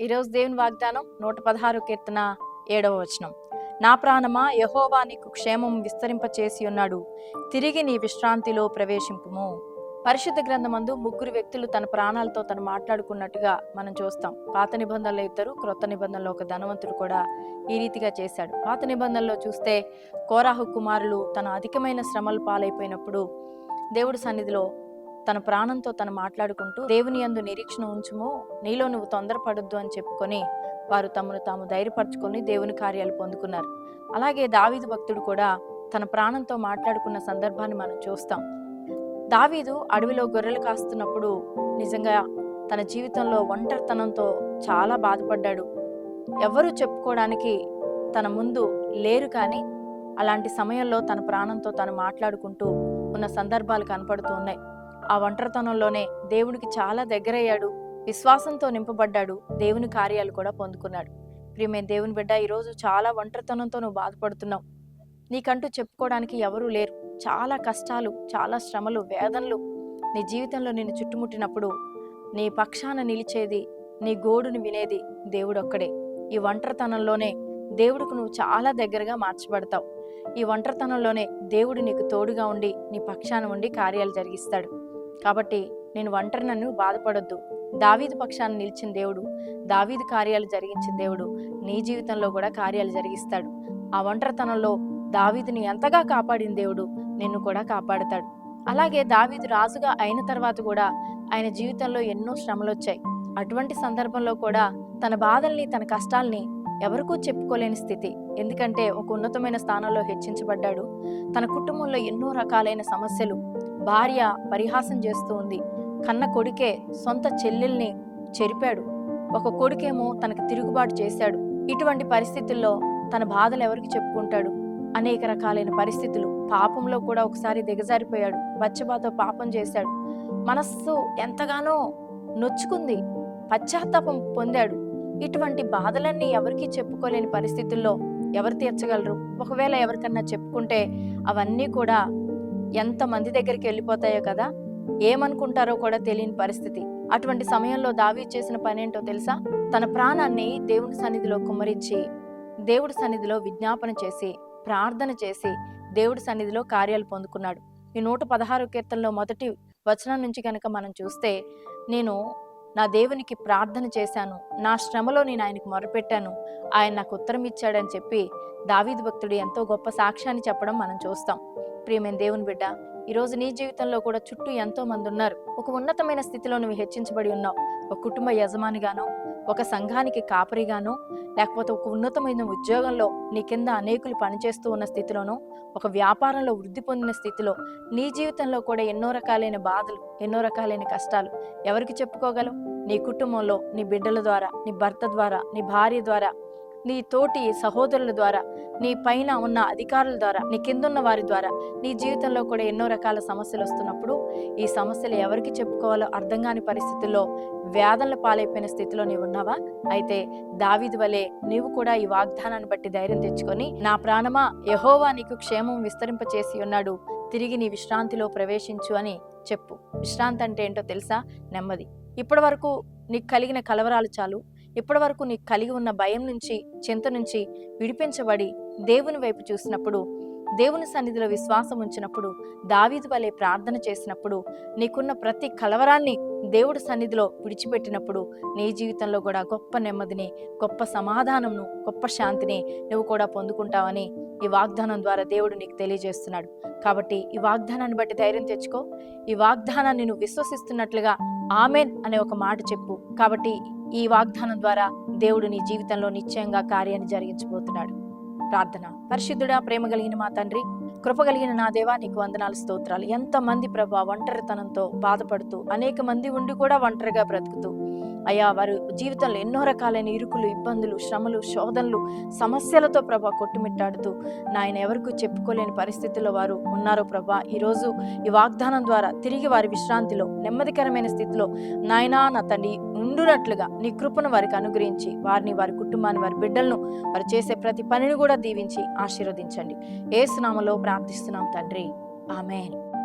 ఈరోజు దేవుని వాగ్దానం నూట పదహారు కీర్తన ఏడవ వచనం. నా ప్రాణమా యహోవా నీకు క్షేమం విస్తరింప చేసి ఉన్నాడు. తిరిగి నీ విశ్రాంతిలో ప్రవేశింపుము. పరిశుద్ధ గ్రంథమందు ముగ్గురు వ్యక్తులు తన ప్రాణాలతో తను మాట్లాడుకున్నట్టుగా మనం చూస్తాం. పాత నిబంధనలో ఇద్దరు క్రొత్త నిబంధనలో ఒక ధనవంతుడు కూడా ఈ రీతిగా చేశాడు. పాత నిబంధనలో చూస్తే కోరాహు కుమారులు తన అధికమైన శ్రమలు పాలైపోయినప్పుడు దేవుడి సన్నిధిలో తన ప్రాణంతో తను మాట్లాడుకుంటూ దేవుని యందు నిరీక్షణ ఉంచుము నీలో నువ్వు తొందరపడొద్దు అని చెప్పుకొని వారు తమను తాము ధైర్యపరచుకొని దేవుని కార్యాలు పొందుకున్నారు. అలాగే దావీదు భక్తుడు కూడా తన ప్రాణంతో మాట్లాడుకున్న సందర్భాన్ని మనం చూస్తాం. దావీదు అడవిలో గొర్రెలు కాస్తున్నప్పుడు నిజంగా తన జీవితంలో ఒంటరితనంతో చాలా బాధపడ్డాడు. ఎవరు చెప్పుకోవడానికి తన ముందు లేరు కానీ అలాంటి సమయంలో తన ప్రాణంతో తను మాట్లాడుకుంటూ ఉన్న సందర్భాలు కనపడుతూ ఉన్నాయి. ఆ ఒంటరితనంలోనే దేవునికి చాలా దగ్గరయ్యాడు. విశ్వాసంతో నింపబడ్డాడు. దేవుని కార్యాలు కూడా పొందుకున్నాడు. ప్రియమే దేవుని బిడ్డ ఈరోజు చాలా ఒంటరితనంతో నువ్వు బాధపడుతున్నావు. నీకంటూ చెప్పుకోవడానికి ఎవరూ లేరు. చాలా కష్టాలు చాలా శ్రమలు వేదనలు నీ జీవితంలో నిన్ను చుట్టుముట్టినప్పుడు నీ పక్షాన నిలిచేది నీ గోడుని వినేది దేవుడు ఒక్కడే ఈ ఒంటరితనంలోనే దేవుడికి నువ్వు చాలా దగ్గరగా మార్చబడతావు. ఈ ఒంటరితనంలోనే దేవుడు నీకు తోడుగా ఉండి నీ పక్షాన ఉండి కార్యాలు జరిగిస్తాడు. కాబట్టి నేను ఒంటరి నన్ను బాధపడొద్దు. దావీదు పక్షాన్ని నిలిచిన దేవుడు దావీదు కార్యాలు జరిగించిన దేవుడు నీ జీవితంలో కూడా కార్యాలు జరిగిస్తాడు. ఆ ఒంటరితనంలో దావీదుని ఎంతగా కాపాడిన దేవుడు నిన్ను కూడా కాపాడుతాడు. అలాగే దావీదు రాజుగా అయిన తర్వాత కూడా ఆయన జీవితంలో ఎన్నో శ్రమలు వచ్చాయి అటువంటి సందర్భంలో కూడా తన బాధల్ని తన కష్టాల్ని ఎవరికూ చెప్పుకోలేని స్థితి. ఎందుకంటే ఒక ఉన్నతమైన స్థానంలో హెచ్చించబడ్డాడు. తన కుటుంబంలో ఎన్నో రకాలైన సమస్యలు భార్య పరిహాసం చేస్తూ ఉంది. కన్న కొడుకే సొంత చెల్లెల్ని చెరిపాడు. ఒక కొడుకేమో తనకు తిరుగుబాటు చేశాడు. ఇటువంటి పరిస్థితుల్లో తన బాధలు ఎవరికి చెప్పుకుంటాడు? అనేక రకాలైన పరిస్థితులు. పాపంలో కూడా ఒకసారి దిగజారిపోయాడు. బచ్చబాతో పాపం చేశాడు. మనస్సు ఎంతగానో నొచ్చుకుంది. పశ్చాత్తాపం పొందాడు. ఇటువంటి బాధలన్నీ ఎవరికీ చెప్పుకోలేని పరిస్థితుల్లో ఎవరు తీర్చగలరు? ఒకవేళ ఎవరికన్నా చెప్పుకుంటే అవన్నీ కూడా ఎంతమంది దగ్గరికి వెళ్ళిపోతాయో కదా? ఏమనుకుంటారో కూడా తెలియని పరిస్థితి. అటువంటి సమయంలో దావీ చేసిన పనేంటో తెలుసా? తన ప్రాణాన్ని దేవుని సన్నిధిలో కుమ్మరించి దేవుడి సన్నిధిలో విజ్ఞాపన చేసి ప్రార్థన చేసి దేవుడి సన్నిధిలో కార్యాలు పొందుకున్నాడు. ఈ నూట పదహారు కీర్తనలో మొదటి వచనం నుంచి కనుక మనం చూస్తే నేను నా దేవునికి ప్రార్థన చేశాను. నా శ్రమలో నేను ఆయనకు మొరపెట్టాను. ఆయన నాకు ఉత్తరం ఇచ్చాడని చెప్పి దావీదు భక్తుడు ఎంతో గొప్ప సాక్ష్యాన్ని చెప్పడం మనం చూస్తాం. ప్రియమైన దేవుని బిడ్డ ఈరోజు నీ జీవితంలో కూడా చుట్టూ ఎంతో మంది ఉన్నారు. ఒక ఉన్నతమైన స్థితిలో నువ్వు హెచ్చించబడి ఉన్నావు. ఒక కుటుంబ యజమానిగానో ఒక సంఘానికి కాపరిగాను లేకపోతే ఒక ఉన్నతమైన ఉద్యోగంలో నీ కింద అనేకులు పనిచేస్తూ ఉన్న స్థితిలోనూ ఒక వ్యాపారంలో వృద్ధి పొందిన స్థితిలో నీ జీవితంలో కూడా ఎన్నో రకాలైన బాధలు ఎన్నో రకాలైన కష్టాలు ఎవరికి చెప్పుకోగలవు నీ కుటుంబంలో నీ బిడ్డల ద్వారా నీ భర్త ద్వారా నీ భార్య ద్వారా నీ తోటి సహోదరుల ద్వారా నీ పైన ఉన్న అధికారుల ద్వారా నీ కిందున్న వారి ద్వారా నీ జీవితంలో కూడా ఎన్నో రకాల సమస్యలు వస్తున్నప్పుడు ఈ సమస్యలు ఎవరికి చెప్పుకోవాలో అర్థం కాని పరిస్థితుల్లో వేదనల పాలైపోయిన స్థితిలో నీవు ఉన్నావా? అయితే దావిది వలె నీవు కూడా ఈ వాగ్దానాన్ని బట్టి ధైర్యం తెచ్చుకొని నా ప్రాణమా యహోవా నీకు క్షేమం విస్తరింపచేసి ఉన్నాడు తిరిగి నీ విశ్రాంతిలో ప్రవేశించు అని చెప్పు. విశ్రాంతి అంటే ఏంటో తెలుసా? నెమ్మది. ఇప్పటి వరకు నీకు కలిగిన కలవరాలు చాలు. ఇప్పటి వరకు నీకు కలిగి ఉన్న భయం నుంచి చింత నుంచి విడిపించబడి దేవుని వైపు చూసినప్పుడు దేవుని సన్నిధిలో విశ్వాసం ఉంచినప్పుడు దావీదు వలె ప్రార్థన చేసినప్పుడు నీకున్న ప్రతి కలవరాన్ని దేవుడి సన్నిధిలో విడిచిపెట్టినప్పుడు నీ జీవితంలో కూడా గొప్ప నెమ్మదిని గొప్ప సమాధానంను గొప్ప శాంతిని నువ్వు కూడా పొందుకుంటావని ఈ వాగ్దానం ద్వారా దేవుడు నీకు తెలియజేస్తున్నాడు. కాబట్టి ఈ వాగ్దానాన్ని బట్టి ధైర్యం తెచ్చుకో. ఈ వాగ్దానాన్ని నువ్వు విశ్వసిస్తున్నట్లుగా ఆమెన్ అనే ఒక మాట చెప్పు. కాబట్టి ఈ వాగ్దానం ద్వారా దేవుడు నీ జీవితంలో నిశ్చయంగా కార్యాన్ని జరిగించబోతున్నాడు. ప్రార్థన. పరిశుద్ధుడా ప్రేమ కలిగిన మా తండ్రి కృప కలిగిన నా దేవా నీకు వందనాలు స్తోత్రాలు. ఎంతమంది ప్రభా ఒంటరితనంతో బాధపడుతూ అనేక మంది ఉండి కూడా ఒంటరిగా బ్రతుకుతూ అయ్యా వారు జీవితంలో ఎన్నో రకాలైన ఇరుకులు ఇబ్బందులు శ్రమలు శోధనలు సమస్యలతో ప్రభా కొట్టుమిట్టాడుతూ నాయన ఎవరికూ చెప్పుకోలేని పరిస్థితుల్లో వారు ఉన్నారో ప్రభా ఈరోజు ఈ వాగ్దానం ద్వారా తిరిగి వారి విశ్రాంతిలో నెమ్మదికరమైన స్థితిలో నాయనా నా తండ్రి నుండునట్లుగా నీ కృపను వారికి అనుగ్రహించి వారిని వారి కుటుంబాన్ని వారి బిడ్డలను వారు చేసే ప్రతి పనిని కూడా దీవించి ఆశీర్వదించండి. ఏ స్నామలో ప్రార్థిస్తున్నాం తండ్రి. ఆమెన్.